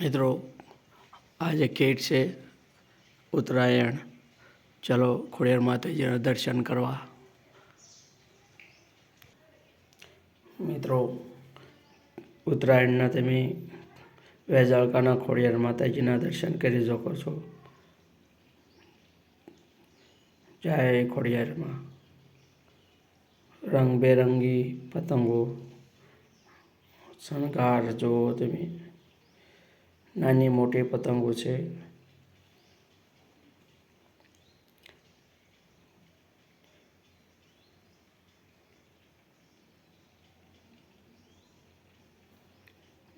મિત્રો, આજે કેટ છે, ઉત્તરાયણ. ચલો, ખોડિયાર માતાજીના દર્શન કરવા. મિત્રો, ઉત્તરાયણના તમે વેજાળકાના ખોડિયાર માતાજીના દર્શન કરી શકો છો. જય ખોડિયારમાં. રંગબેરંગી પતંગો શણગાર જુઓ તમે. નાની મોટી પતંગો છે.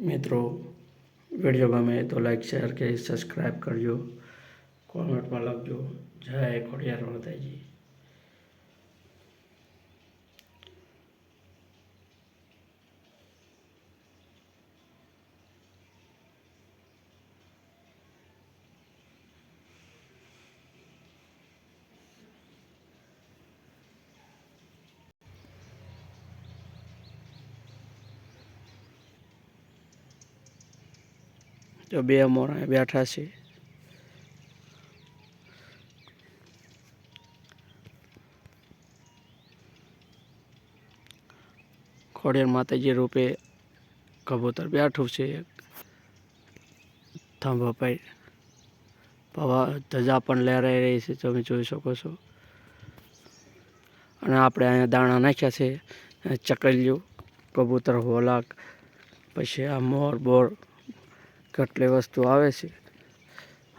મિત્રો વીડિયો ગમે તો લાઈક શેર કે સબસ્ક્રાઈબ કરજો. કોમેન્ટમાં લખજો. જય ખોડિયાર માતાજી તો બે મોરા બેઠા છે. ખોડિયાર માતાજી રૂપે કબૂતર બેઠું છે. થાંભા પર પવા ધજા પણ લહેરાઈ રહી છે, તમે જોઈ શકો છો. અને આપણે અહીંયા દાણા નાખ્યા છે, ચકલિયું, કબૂતર હોલાક, પછી આ મોર, બોર કેટલી વસ્તુ આવે છે,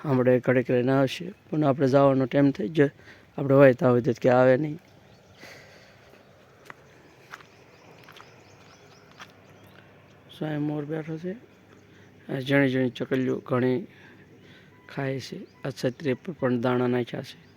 આપણે ઘડીક લઈને આવશે. પણ આપણે જવાનો ટાઈમ થઈ જાય આપણે હોય ત્યાં સુધી કે આવે નહીં. સ્વાય મોર બેઠો છે. ઝીણી ઝીણી ચકલીઓ ઘણી ખાય છે. અછત્રી પર પણ દાણા નાખ્યા છે.